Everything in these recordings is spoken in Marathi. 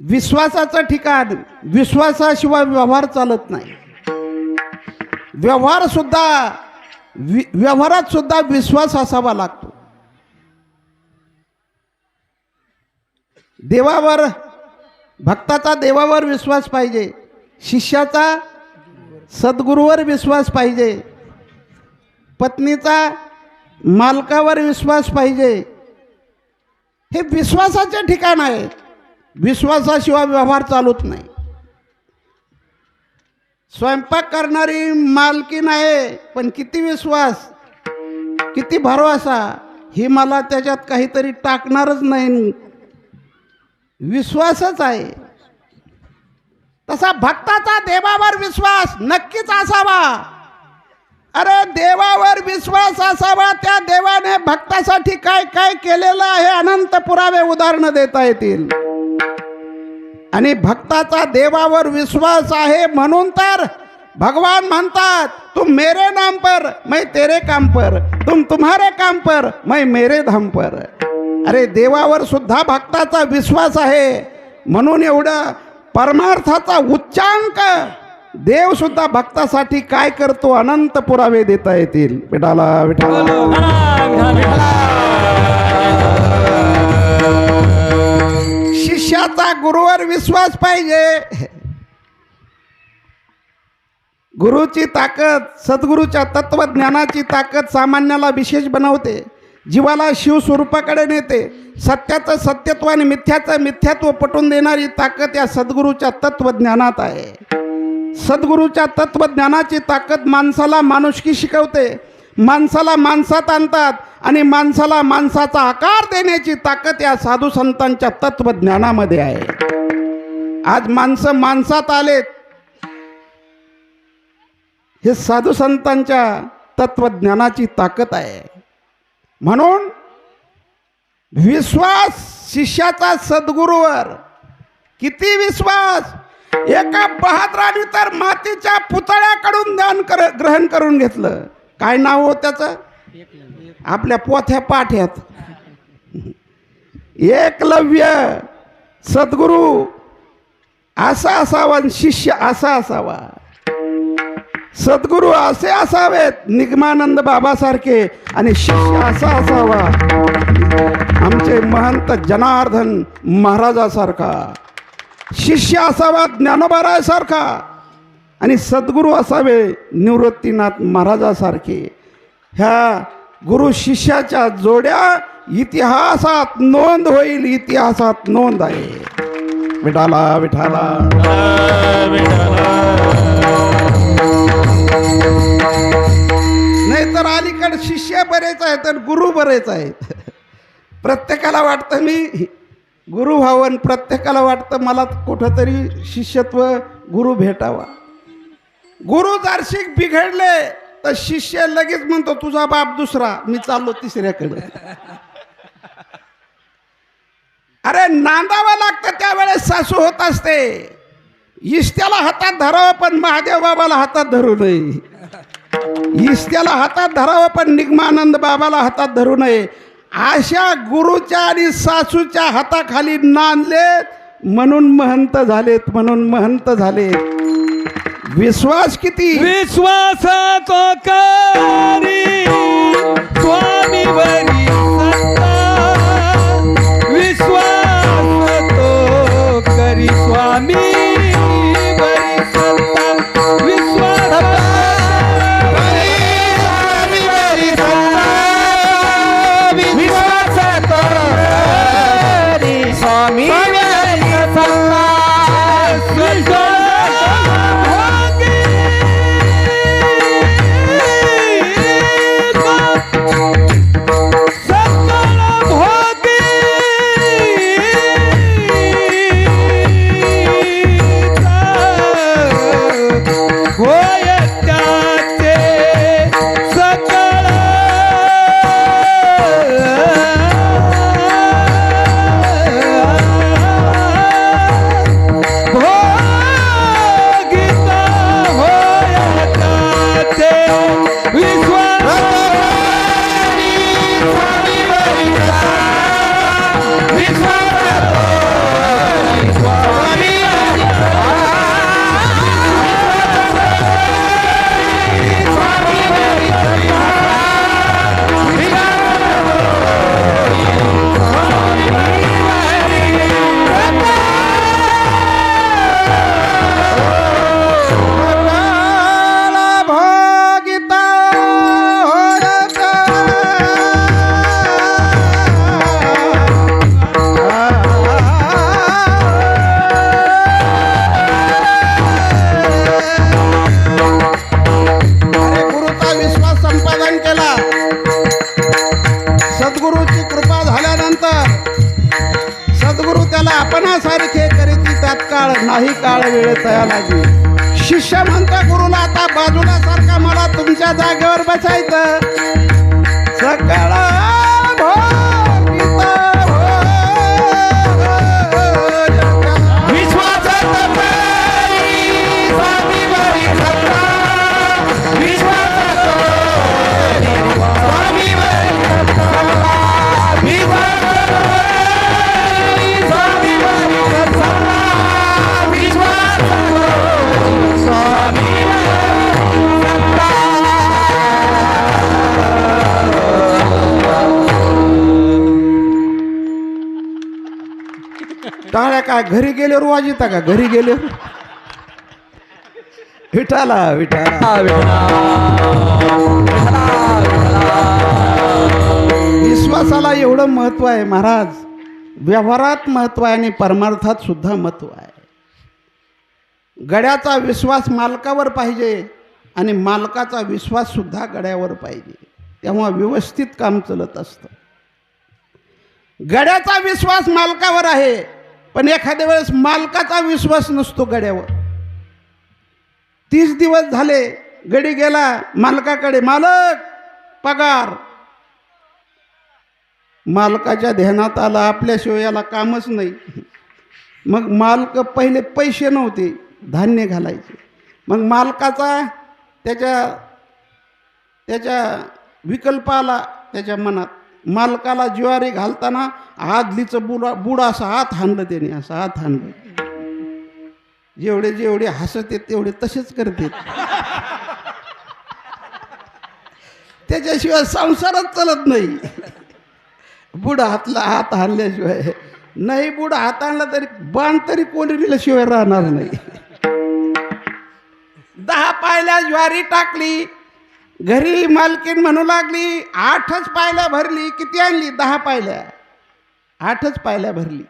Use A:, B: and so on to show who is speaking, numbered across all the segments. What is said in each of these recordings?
A: विश्वासाचं ठिकाण विश्वासाशिवाय व्यवहार चालत नाही. व्यवहार सुद्धा वि- व्यवहारात सुद्धा विश्वास असावा लागतो. देवावर भक्ताचा देवावर विश्वास पाहिजे शिष्याचा सद्गुरूवर विश्वास पाहिजे पत्नीचा मालकावर विश्वास पाहिजे हे विश्वासाचे ठिकाण आहे. विश्वासाशिवाय व्यवहार चालत नाही. स्वयंपाक करणारी मालकी आहे पण किती विश्वास किती भरवसा ही मला त्याच्यात काहीतरी टाकणारच नाही. विश्वासच आहे. तसा भक्ताचा देवावर विश्वास नक्कीच असावा. अरे देवावर विश्वास असावा त्या देवाने भक्तासाठी काय काय केलेलं आहे अनंत पुरावे उदाहरणं देता येतील. आणि भक्ताचा देवावर विश्वास आहे म्हणून तर भगवान म्हणतात तुम मेरे नाम पर मैं तेरे काम पर तुम तुम्हारे काम पर मैं मेरे धाम पर. अरे देवावर सुद्धा भक्ताचा विश्वास आहे. म्हणून एवढं परमार्थाचा उच्चांक देव सुद्धा भक्तासाठी काय करतो अनंत पुरावे देता येतील. पिठाला विठाला. शिष्याचा गुरुवर विश्वास पाहिजे. गुरुची ताकद सद्गुरूच्या तत्वज्ञानाची ताकद सामान्याला विशेष बनवते. जीवाला शिवस्वरूपाकडे नेते. सत्याचं सत्यत्व आणि मिथ्याचं मिथ्यात्व पटवून देणारी ताकद या सद्गुरूच्या तत्वज्ञानात आहे. सद्गुरूच्या तत्वज्ञानाची ताकद माणसाला माणुसकी शिकवते. माणसाला माणसात आणतात आणि माणसाला माणसाचा आकार देण्याची ताकद या साधू संतांच्या तत्वज्ञानामध्ये आहे. आज माणसं माणसात आलेत. हे साधू संतांच्या तत्वज्ञानाची ताकद आहे. म्हणून विश्वास शिष्याचा सद्गुरूवर किती विश्वास? एका बहादराने तर मातीच्या पुतळ्याकडून ज्ञान कर ग्रहण करून घेतलं. काय नाव हो त्याचं? आपल्या पोथ्या पाठ्यात. एकलव्य सद्गुरू. असा असावा आणि शिष्य असा असावा. सद्गुरू असे असावेत निगमानंद बाबासारखे. आणि शिष्य असा असावा. आमचे महंत जनार्दन महाराजासारखा. शिष्य असावा ज्ञानोबारायासारखा. आणि सद्गुरू असावे निवृत्तीनाथ महाराजासारखे. ह्या गुरु शिष्याच्या जोड्या इतिहासात नोंद होईल इतिहासात नोंद आहे. विठाला विठाला. नाही तर अलीकडे शिष्य बरेच आहेत आणि गुरु बरेच आहेत. प्रत्येकाला वाटतं मी गुरु व्हावं प्रत्येकाला वाटतं मला कुठंतरी शिष्यत्व गुरु भेटावा. गुरु जर बिघडले तर शिष्य लगेच म्हणतो तुझा बाप दुसरा. मी चाललो तिसऱ्याकडे. अरे नांदावं लागतं त्यावेळेस सासू होत असते. इष्ट्याला हातात धरावं पण महादेव बाबाला हातात धरू नये. इष्ट्याला हातात धरावं पण निगमानंद बाबाला हातात धरू नये. अशा गुरुच्या आणि सासूच्या हाताखाली नांदलेत म्हणून महंत झालेत म्हणून महंत झालेत. विश्वास किती?
B: विश्वास तो करी
A: नाही काळ वेळ तया लागी शिष्य म्हणता गुरुला आता बाजूला सारखा मला तुमच्या जागेवर बसायचं. टाळ्या काय? घरी गेल्यावर वाजिता का? घरी गेल्यावर? विठाला विठाला. विश्वासाला एवढं महत्त्व आहे महाराज. व्यवहारात महत्त्व आहे आणि परमार्थात सुद्धा महत्त्व आहे. गड्याचा विश्वास मालकावर पाहिजे आणि मालकाचा विश्वास सुद्धा गड्यावर पाहिजे. तेव्हा व्यवस्थित काम चलत असतं. गड्याचा विश्वास मालकावर आहे. पण एखाद्या वेळेस मालकाचा विश्वास नसतो गड्यावर. तीस दिवस झाले गडी गेला मालकाकडे मालक पगार. मालकाच्या ध्यानात आला आपल्याशिवाय याला कामच नाही. मग मालक पहिले पैसे नव्हते धान्य घालायचे. मग मालकाचा त्याच्या त्याच्या विकल्प आला त्याच्या मनात. मालकाला ज्वारी घालताना आदलीचं बुडा बुडा असं हात हाणलं त्याने असं हात हाणलं. जेवढे जेवढे हसत आहेत तेवढे तसेच करते त्याच्याशिवाय संसारच चालत नाही. बुडा हातला हात हाणल्याशिवाय. नाही बुडा हात आणला तरी बाण तरी कोणी दिल्याशिवाय राहणार नाही. दहा पायल्या ज्वारी टाकली घरी मालकीन म्हणू लागली आठच पायल्या भरली किती आणली? दहा पायल्या. आठच पायल्या भरली.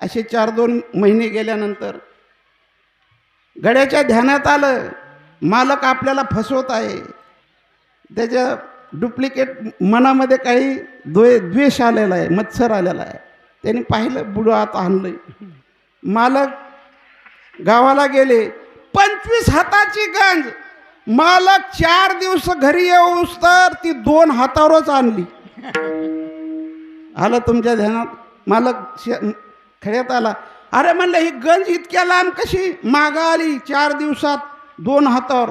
A: असे चार दोन महिने गेल्यानंतर गड्याच्या ध्यानात आलं मालक आपल्याला फसवत आहे. त्याच्या डुप्लिकेट मनामध्ये काही द्वे द्वेष आलेला आहे मत्सर आलेला आहे. त्याने पाहिलं बुडं आत आणलं मालक गावाला गेले पंचवीस हाताची गंज मालक चार दिवस घरी येऊस तर ती दोन हातावरच आणली. आलं तुमच्या ध्यानात? मालक श- आला. अरे म्हणलं ही गंज इतक्या लांब कशी? मागा आली चार दिवसात दोन हातावर.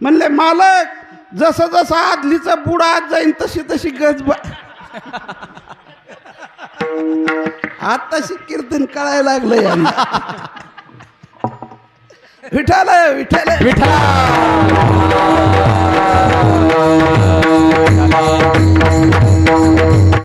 A: म्हणले मालक जसं जसं आदलीचं बुड आत जाईन तशी तशी गंज ब आताशी कीर्तन कळायला लागलं विठाल विठाल
B: विठाल